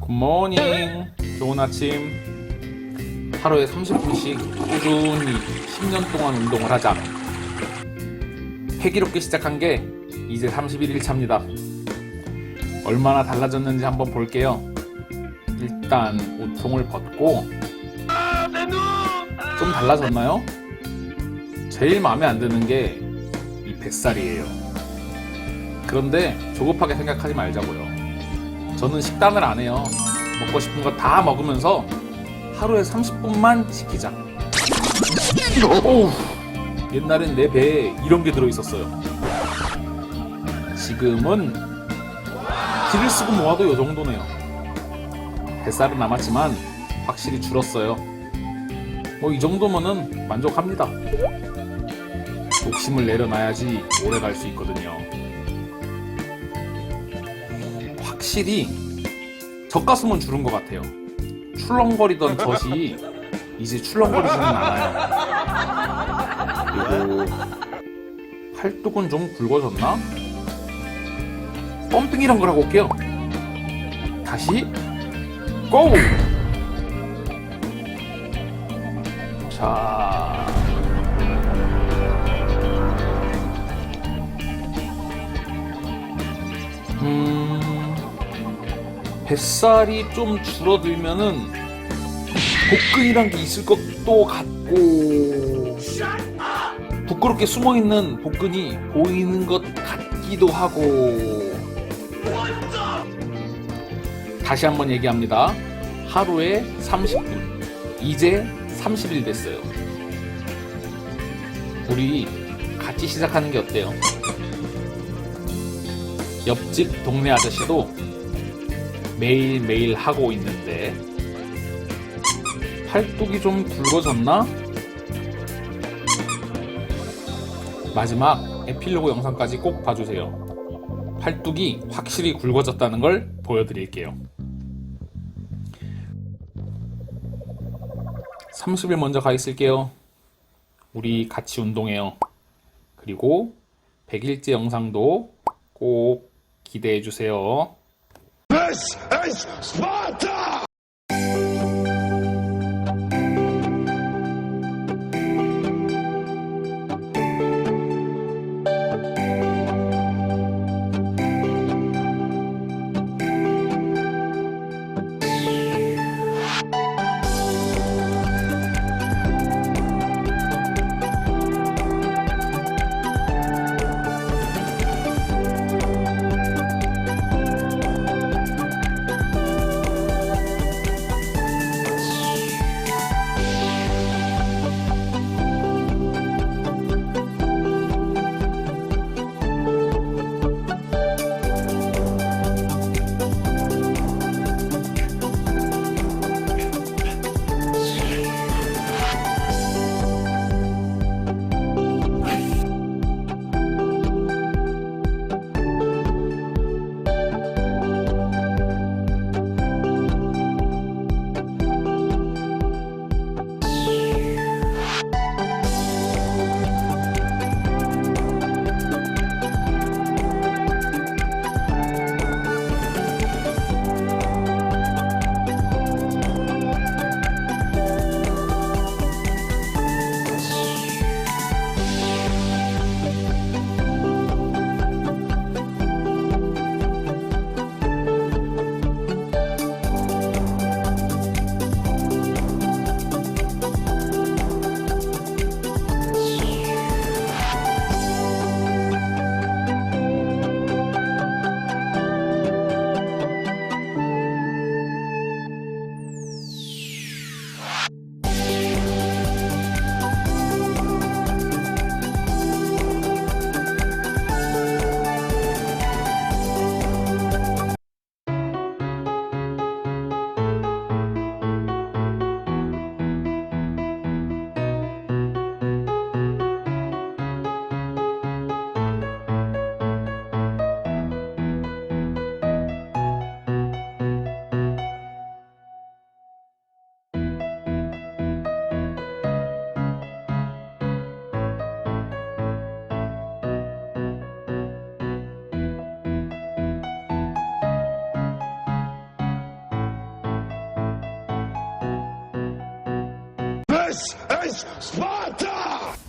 굿모닝 좋은 아침. 하루에 30분씩 꾸준히 10년 동안 운동을 하자. 패기롭게 시작한 게 이제 31일 차입니다. 얼마나 달라졌는지 한번 볼게요. 일단 옷통을 벗고. 좀 달라졌나요? 제일 마음에 안 드는 게 이 뱃살이에요 그런데 조급하게 생각하지 말자고요 저는 식단을 안 해요. 먹고 싶은 거 다 먹으면서 하루에 30분만 지키자. 오우, 옛날엔 내 배에 이런 게 들어있었어요. 지금은 기를 쓰고 모아도 요 정도네요. 뱃살은 남았지만 확실히 줄었어요. 뭐 이 정도면은 만족합니다. 욕심을 내려놔야지 오래 갈 수 있거든요. 확실히 젖가슴은 줄은 것 같아요. 출렁거리던 젖이 이제 출렁거리지는 않아요. 그리고 팔뚝은 좀 굵어졌나? 펌핑이란 걸 하고 올게요. 다시 고! 자, 뱃살이 좀 줄어들면은 복근이란 게 있을 것도 같고 부끄럽게 숨어 있는 복근이 보이는 것 같기도 하고 다시 한번 얘기합니다. 하루에 30분 이제 30일 됐어요. 우리 같이 시작하는 게 어때요? 옆집 동네 아저씨도 매일매일 하고 있는데 팔뚝이 좀 굵어졌나? 마지막 에필로그 영상까지 꼭 봐주세요. 팔뚝이 확실히 굵어졌다는 걸 보여드릴게요. 30일 먼저 가 있을게요. 우리 같이 운동해요. 그리고 100일째 영상도 꼭 기대해 주세요. This is Sparta!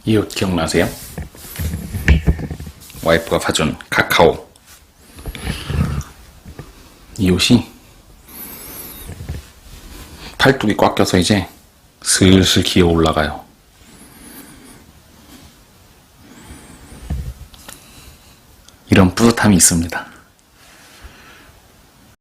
이 옷 기억나세요? 와이프가 사준 카카오. 이 옷이 팔뚝이 꽉 껴서 이제 슬슬 기어 올라가요. 이런 뿌듯함이 있습니다.